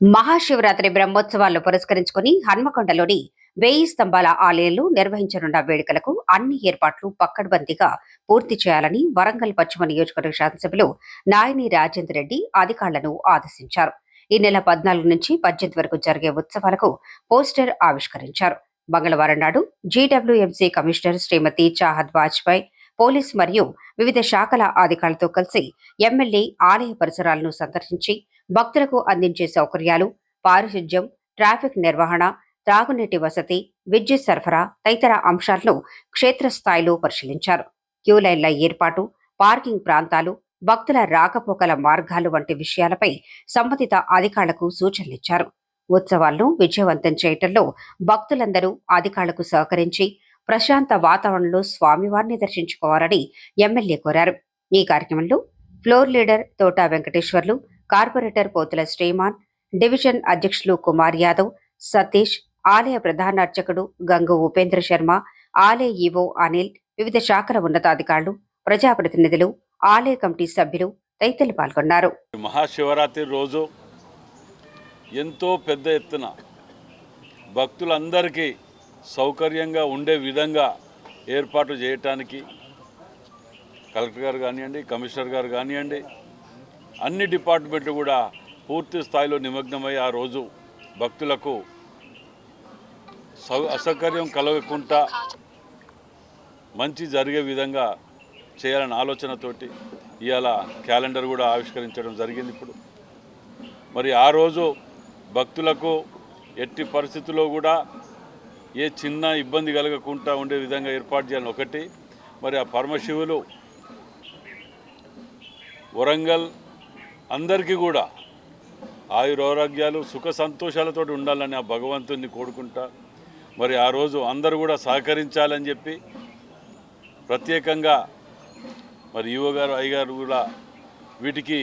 మహాశివరాత్రి బ్రహ్మోత్సవాలను పురస్కరించుకుని హన్మకొండలోని వేయి స్తంభాల ఆలయంలో నిర్వహించనున్న వేడుకలకు అన్ని ఏర్పాట్లు పక్కడ్బందీగా పూర్తి చేయాలని వరంగల్ పశ్చిమ నియోజకవర్గ శాసనసభ్యులు నాయని రాజేందర్ రెడ్డి అధికారులను ఆదేశించారు. ఈ నెల పద్నాలుగు నుంచి పద్దెనిమిది వరకు జరిగే ఉత్సవాలకు పోస్టర్ ఆవిష్కరించారు. మంగళవారం నాడు GWMC commissioner Srimati Chahat Vajpayee police మరియు వివిధ శాఖల అధికారులతో కలిసి ఎమ్మెల్యే ఆలయ పరిసరాలను సందర్శించి భక్తులకు అందించే సౌకర్యాలు పారిశుధ్యం ట్రాఫిక్ నిర్వహణ త్రాగునీటి వసతి విద్యుత్ సరఫరా తదితర అంశాలను క్షేత్రస్థాయిలో పరిశీలించారు. క్యూ లైన్ల ఏర్పాటు పార్కింగ్ ప్రాంతాలు భక్తుల రాకపోకల మార్గాలు వంటి విషయాలపై సంబంధిత అధికారులకు సూచనలిచ్చారు ఉత్సవాలను విజయవంతం చేయటంలో భక్తులందరూ అధికారులకు సహకరించి ప్రశాంత వాతావరణంలో స్వామివారిని దర్శించుకోవాలని ఎమ్మెల్యే కోరారు. ఈ కార్యక్రమంలో floor leader Thota Venkateswarlu corporator Pothula Sriman division అధ్యక్షులు కుమార్ యాదవ్ సతీష్ ఆలయ ప్రధాన అర్చకుడు గంగు ఉపేంద్ర శర్మ ఆలయ ఈవో అనిల్ వివిధ శాఖల ఉన్నతాధికారులు ప్రజాప్రతినిధులు ఆలయ కమిటీ సభ్యులు తదితరులు పాల్గొన్నారు. మహాశివరాత్రి రోజు ఎంతో పెద్ద ఎత్తున భక్తులందరికీ సౌకర్యంగా ఉండే విధంగా ఏర్పాటు చేయటానికి కలెక్టర్ గారు కానివ్వండి కమిషనర్ గారు కానివ్వండి అన్ని డిపార్ట్మెంట్లు కూడా పూర్తి స్థాయిలో నిమగ్నమై ఆ రోజు భక్తులకు సౌ అసౌకర్యం కలగకుండా మంచి జరిగే విధంగా చేయాలనే ఆలోచనతోటి ఇవాళ క్యాలెండర్ కూడా ఆవిష్కరించడం జరిగింది ఇప్పుడు. మరి ఆ రోజు భక్తులకు ఎట్టి పరిస్థితుల్లో కూడా ఏ చిన్న ఇబ్బంది కలగకుండా ఉండే విధంగా ఏర్పాటు చేయాలని ఒకటి మరి ఆ పరమశివులు వరంగల్ అందరికీ కూడా ఆయురారోగ్యాలు సుఖ సంతోషాలతో ఉండాలని ఆ భగవంతుని కోరుకుంటా. మరి ఆ రోజు అందరూ కూడా సహకరించాలని చెప్పి ప్రత్యేకంగా మరి యువ గారు అయ్యగారు కూడా వీటికి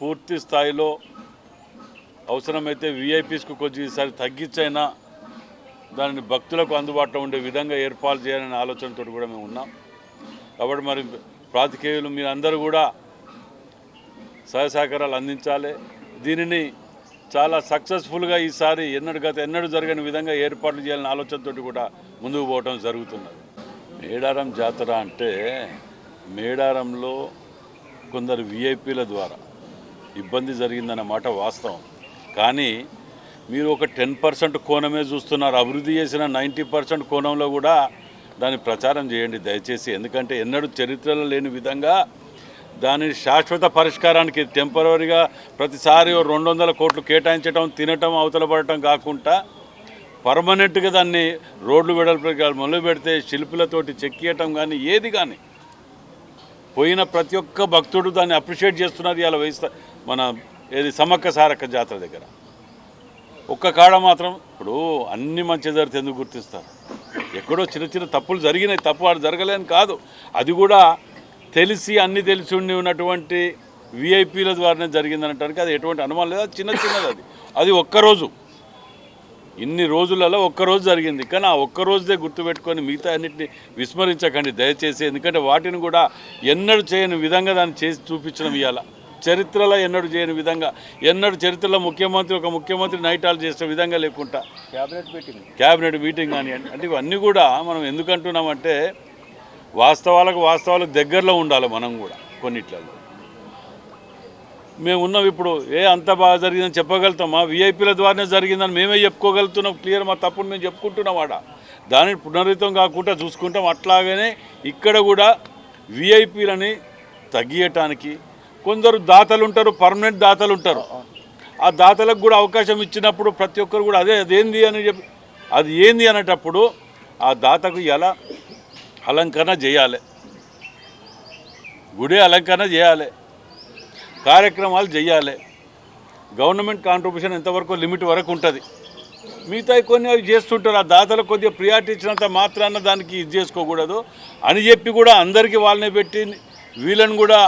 పూర్తి స్థాయిలో అవసరమైతే విఐపీస్కు కొంచెం ఈసారి తగ్గించైనా దానిని భక్తులకు అందుబాటులో ఉండే విధంగా ఏర్పాటు చేయాలనే ఆలోచనతో కూడా మేము ఉన్నాం. కాబట్టి మరి ప్రాతికేయులు మీరందరూ కూడా సహాయ సహకారాలు అందించాలి. దీనిని చాలా సక్సెస్ఫుల్గా ఈసారి ఎన్నడు గత ఎన్నడూ జరగని విధంగా ఏర్పాట్లు చేయాలని ఆలోచనతో కూడా ముందుకు పోవడం జరుగుతున్నది. మేడారం జాతర అంటే మేడారంలో కొందరు విఐపీల ద్వారా ఇబ్బంది జరిగిందన్న మాట వాస్తవం. కానీ మీరు ఒక టెన్ పర్సెంట్ కోణమే చూస్తున్నారు. అభివృద్ధి చేసిన నైంటీ పర్సెంట్ కోణంలో కూడా దాన్ని ప్రచారం చేయండి దయచేసి. ఎందుకంటే ఎన్నడూ చరిత్రలో లేని విధంగా దాని శాశ్వత పరిష్కారానికి టెంపరీగా ప్రతిసారి రెండు వందల కోట్లు కేటాయించడం తినటం అవతల పడటం కాకుండా పర్మనెంట్గా దాన్ని రోడ్లు వెడల్పు మొదలు పెడితే శిల్పులతోటి చెక్కియటం కానీ ఏది కానీ పోయిన ప్రతి ఒక్క భక్తుడు దాన్ని అప్రిషియేట్ చేస్తున్నది ఇలా వహిస్తా మన ఏది సమ్మక్క సారక్క జాతర దగ్గర. ఒక్క కాడ మాత్రం ఇప్పుడు అన్ని మంచి జరిగితే ఎందుకు గుర్తిస్తారు? ఎక్కడో చిన్న చిన్న తప్పులు జరిగినాయి తప్పు వాడు జరగలేని కాదు. అది కూడా తెలిసి అన్ని తెలిసి ఉండి ఉన్నటువంటి విఐపీల ద్వారానే జరిగిందనటానికి అది ఎటువంటి అనుమానం లేదు. చిన్న చిన్నది అది. అది ఒక్కరోజు. ఇన్ని రోజులలో ఒక్కరోజు జరిగింది. కానీ ఆ ఒక్క రోజుదే గుర్తుపెట్టుకొని మిగతా అన్నింటినీ విస్మరించకండి దయచేసి. ఎందుకంటే వాటిని కూడా ఎన్నడూ చేయని విధంగా దాన్ని చేసి చూపించడం ఇవాళ. చరిత్రలో ఎన్నడూ చేయని విధంగా ఎన్నడూ చరిత్రలో ముఖ్యమంత్రి ఒక ముఖ్యమంత్రి నైటాలు చేసిన విధంగా లేకుండా క్యాబినెట్ మీటింగ్. క్యాబినెట్ మీటింగ్ కానివ్వండి. అంటే ఇవన్నీ కూడా మనం ఎందుకు అంటున్నామంటే వాస్తవాలకు వాస్తవాలకు దగ్గరలో ఉండాలి మనం కూడా కొన్నిట్లలో. మేము ఉన్నాం ఇప్పుడు ఏ అంత బాగా జరిగిందని చెప్పగలుగుతామా విఐపీల ద్వారానే జరిగిందని మేమే చెప్పుకోగలుగుతున్నాం క్లియర్ మా తప్పుడు మేము చెప్పుకుంటున్నాం ఆడ. దానిని పునరుద్ధం కాకుండా చూసుకుంటాం. అట్లాగనే ఇక్కడ కూడా విఐపీలని తగ్గియటానికి కొందరు దాతలు ఉంటారు పర్మనెంట్ దాతలు ఉంటారు ఆ దాతలకు కూడా అవకాశం ఇచ్చినప్పుడు ప్రతి ఒక్కరు కూడా అదే అదేంది అని చెప్పి అది ఏంది అనేటప్పుడు ఆ దాతకు ఎలా అలంకరణ చేయాలి. గుడి అలంకరణ చేయాలి. కార్యక్రమాలు చేయాలి. గవర్నమెంట్ కాంట్రిబ్యూషన్ ఎంతవరకు లిమిట్ వరకు ఉంటుంది. మిగతా కొన్ని అవి చేస్తుంటారు. ఆ దాతలకు కొద్దిగా ప్రియారిటీ ఇచ్చినంత మాత్రాన దానికి ఇది చేసుకోకూడదు. అని చెప్పి కూడా అందరికీ వాళ్ళని పెట్టి వీళ్ళని కూడా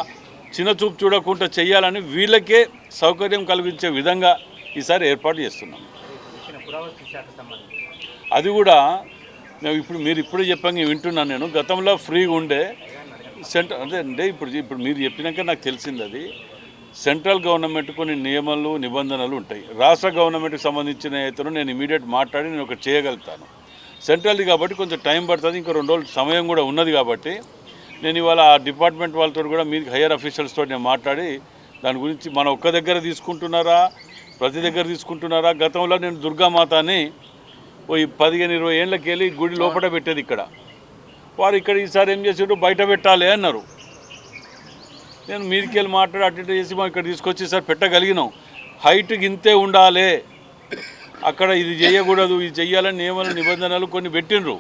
చిన్న చూపు చూడకుండా చేయాలని వీళ్ళకే సౌకర్యం కలిగించే విధంగా ఈసారి ఏర్పాటు చేస్తున్నాం. అది కూడా ఇప్పుడు మీరు ఇప్పుడే చెప్పాక వింటున్నాను నేను. గతంలో ఫ్రీగా ఉండే సెంటర్ అదే అంటే ఇప్పుడు ఇప్పుడు మీరు చెప్పినాక నాకు తెలిసింది అది. సెంట్రల్ గవర్నమెంట్ కొన్ని నియమాలు నిబంధనలు ఉంటాయి. రాష్ట్ర గవర్నమెంట్కి సంబంధించిన అయితే నేను ఇమీడియట్ మాట్లాడి నేను ఒకటి చేయగలుగుతాను. సెంట్రల్ది కాబట్టి కొంచెం టైం పడుతుంది ఇంకా రెండు రోజులు సమయం కూడా ఉన్నది కాబట్టి నేను ఇవాళ ఆ డిపార్ట్మెంట్ వాళ్ళతో కూడా మీ హైయర్ అఫీషియల్స్తో నేను మాట్లాడి దాని గురించి మన ఒక్క దగ్గర తీసుకుంటున్నారా ప్రతి దగ్గర తీసుకుంటున్నారా? గతంలో నేను దుర్గామాతని ఓ ఈ పదిహేను ఇరవై ఏళ్ళకి వెళ్ళి గుడి లోపల పెట్టేది ఇక్కడ. వారు ఇక్కడ ఈసారి ఏం చేసారు బయట పెట్టాలి అన్నారు. నేను మీదికి వెళ్ళి మాట్లాడి అటు ఇటు చేసి మనం ఇక్కడ తీసుకొచ్చి సార్ పెట్టగలిగినాం. హైట్ ఇంతే ఉండాలి. అక్కడ ఇది చేయకూడదు ఇది చెయ్యాలని నియమాలు నిబంధనలు కొన్ని పెట్టినరు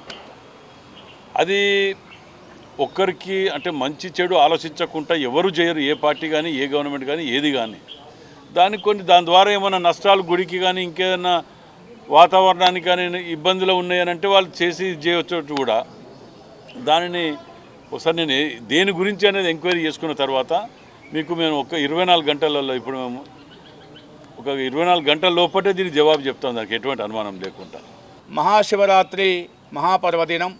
అది ఒక్కరికి అంటే మంచి చెడు ఆలోచించకుండా ఎవరు చేయరు. ఏ పార్టీ కానీ ఏ గవర్నమెంట్ కానీ ఏది కానీ దానికి కొన్ని దాని ద్వారా ఏమైనా నష్టాలు గుడికి కానీ ఇంకేదైనా వాతావరణానికి కానీ ఇబ్బందులు ఉన్నాయని అంటే వాళ్ళు చేసి చేయవచ్చు కూడా. దానిని ఒకసారి నేను దేని గురించి అనేది ఎంక్వైరీ చేసుకున్న తర్వాత మీకు మేము ఒక ఇరవై నాలుగు గంటలలో ఇప్పుడు మేము ఒక ఇరవై నాలుగు గంటల లోపటే దీనికి జవాబు చెప్తాం దానికి ఎటువంటి అనుమానం లేకుండా. మహాశివరాత్రి మహాపర్వదినం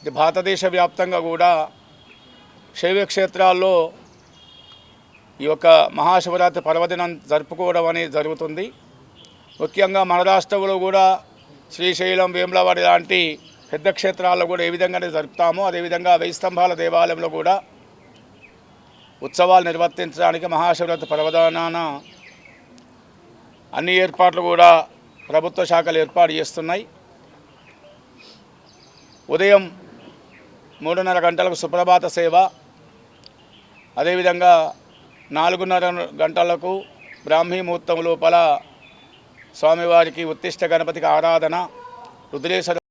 ఇది భారతదేశ వ్యాప్తంగా కూడా శైవ క్షేత్రాల్లో ఈ యొక్క మహాశివరాత్రి పర్వదినం జరుపుకోవడం అనేది జరుగుతుంది. ముఖ్యంగా మన రాష్ట్రంలో కూడా శ్రీశైలం వేములవాడి లాంటి పెద్ద క్షేత్రాల్లో కూడా ఏ విధంగానే జరుపుతామో అదేవిధంగా వెయ్యి స్తంభాల దేవాలయంలో కూడా ఉత్సవాలు నిర్వర్తించడానికి మహాశివరాత్రి పర్వదానాన అన్ని ఏర్పాట్లు కూడా ప్రభుత్వ శాఖలు ఏర్పాటు చేస్తున్నాయి. ఉదయం మూడున్నర గంటలకు సుప్రభాత సేవ అదేవిధంగా నాలుగున్నర గంటలకు బ్రాహ్మీ ముహూర్తం లోపల స్వామివారికి ఉత్తిష్ట గణపతికి ఆరాధన రుద్రేశ్వర